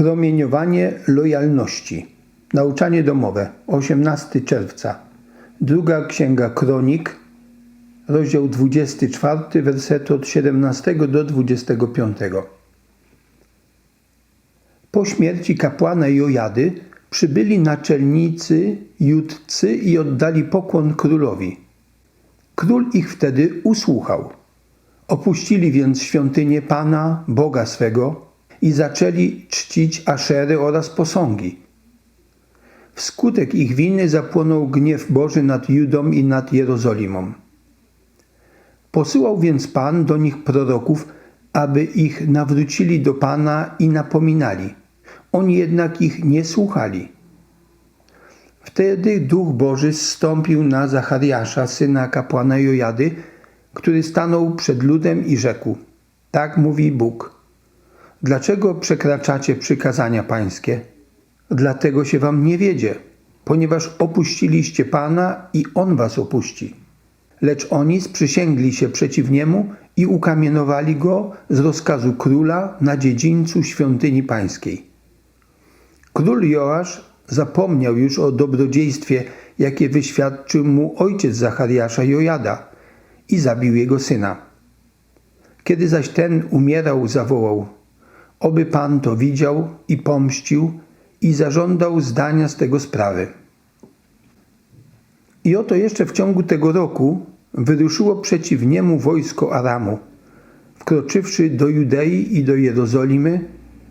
Promieniowanie lojalności. Nauczanie domowe. 18 czerwca. Druga księga Kronik, rozdział 24, wersety od 17 do 25. Po śmierci kapłana Jojady przybyli naczelnicy judcy i oddali pokłon królowi. Król ich wtedy usłuchał. Opuścili więc świątynię Pana, Boga swego i zaczęli czcić Aszery oraz posągi. Wskutek ich winy zapłonął gniew Boży nad Judą i nad Jerozolimą. Posyłał więc Pan do nich proroków, aby ich nawrócili do Pana i napominali. Oni jednak ich nie słuchali. Wtedy Duch Boży zstąpił na Zachariasza, syna kapłana Jojady, który stanął przed ludem i rzekł: Tak mówi Bóg. Dlaczego przekraczacie przykazania pańskie? Dlatego się wam nie wiedzie, ponieważ opuściliście Pana i On was opuści. Lecz oni sprzysięgli się przeciw Niemu i ukamienowali Go z rozkazu króla na dziedzińcu świątyni pańskiej. Król Joasz zapomniał już o dobrodziejstwie, jakie wyświadczył mu ojciec Zachariasza Jojada i zabił jego syna. Kiedy zaś ten umierał, zawołał: Oby Pan to widział i pomścił i zażądał zdania z tego sprawy. I oto jeszcze w ciągu tego roku wyruszyło przeciw niemu wojsko Aramu. Wkroczywszy do Judei i do Jerozolimy,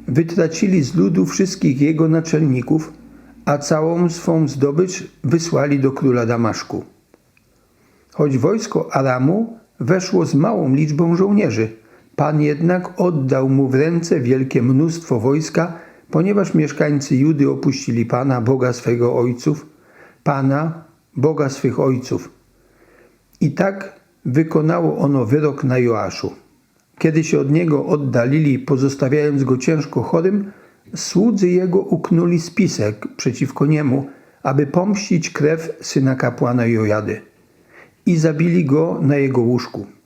wytracili z ludu wszystkich jego naczelników, a całą swą zdobycz wysłali do króla Damaszku. Choć wojsko Aramu weszło z małą liczbą żołnierzy, Pan jednak oddał mu w ręce wielkie mnóstwo wojska, ponieważ mieszkańcy Judy opuścili Pana, Boga swego ojców, Pana, Boga swych ojców. I tak wykonało ono wyrok na Joaszu. Kiedy się od niego oddalili, pozostawiając go ciężko chorym, słudzy jego uknuli spisek przeciwko niemu, aby pomścić krew syna kapłana Jojady. I zabili go na jego łóżku.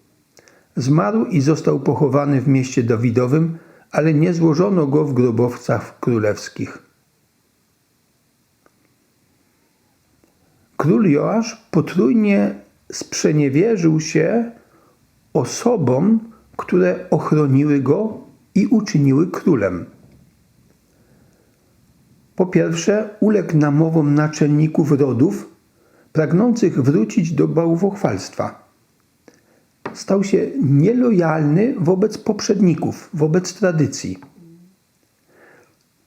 Zmarł i został pochowany w mieście Dawidowym, ale nie złożono go w grobowcach królewskich. Król Joasz potrójnie sprzeniewierzył się osobom, które ochroniły go i uczyniły królem. Po pierwsze, uległ namowom naczelników rodów, pragnących wrócić do bałwochwalstwa. Stał się nielojalny wobec poprzedników, wobec tradycji.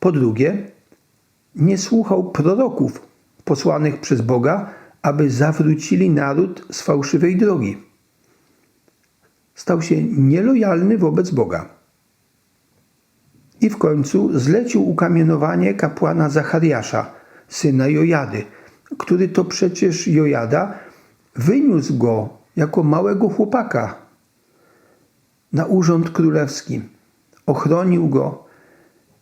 Po drugie, nie słuchał proroków posłanych przez Boga, aby zawrócili naród z fałszywej drogi. Stał się nielojalny wobec Boga. I w końcu zlecił ukamienowanie kapłana Zachariasza, syna Jojady, który to przecież Jojada wyniósł go jako małego chłopaka na urząd królewski. Ochronił go,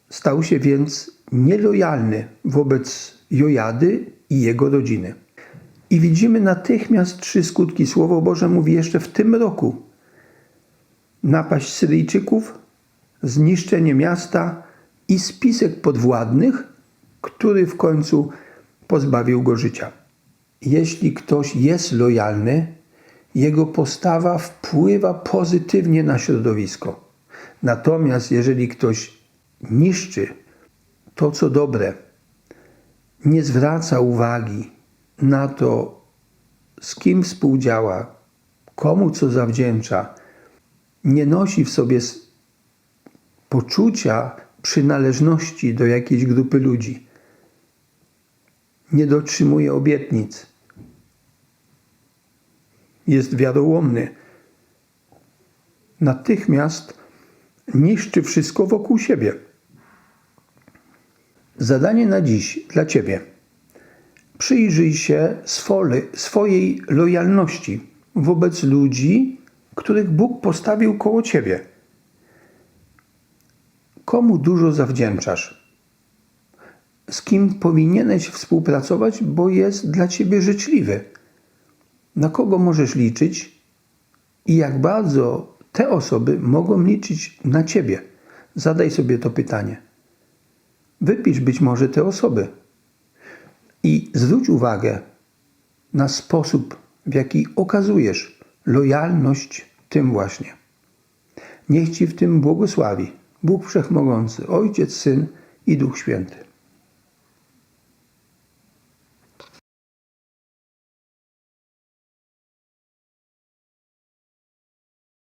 stał się więc nielojalny wobec Jojady i jego rodziny. I widzimy natychmiast trzy skutki. Słowo Boże mówi jeszcze w tym roku. Napaść Syryjczyków, zniszczenie miasta i spisek podwładnych, który w końcu pozbawił go życia. Jeśli ktoś jest lojalny, jego postawa wpływa pozytywnie na środowisko. Natomiast jeżeli ktoś niszczy to, co dobre, nie zwraca uwagi na to, z kim współdziała, komu co zawdzięcza, nie nosi w sobie poczucia przynależności do jakiejś grupy ludzi, nie dotrzymuje obietnic, jest wiarołomny, natychmiast niszczy wszystko wokół siebie. Zadanie na dziś dla Ciebie. Przyjrzyj się swojej lojalności wobec ludzi, których Bóg postawił koło Ciebie. Komu dużo zawdzięczasz? Z kim powinieneś współpracować, bo jest dla Ciebie życzliwy? Na kogo możesz liczyć i jak bardzo te osoby mogą liczyć na Ciebie? Zadaj sobie to pytanie. Wypisz być może te osoby i zwróć uwagę na sposób, w jaki okazujesz lojalność tym właśnie. Niech Ci w tym błogosławi Bóg Wszechmogący, Ojciec, Syn i Duch Święty.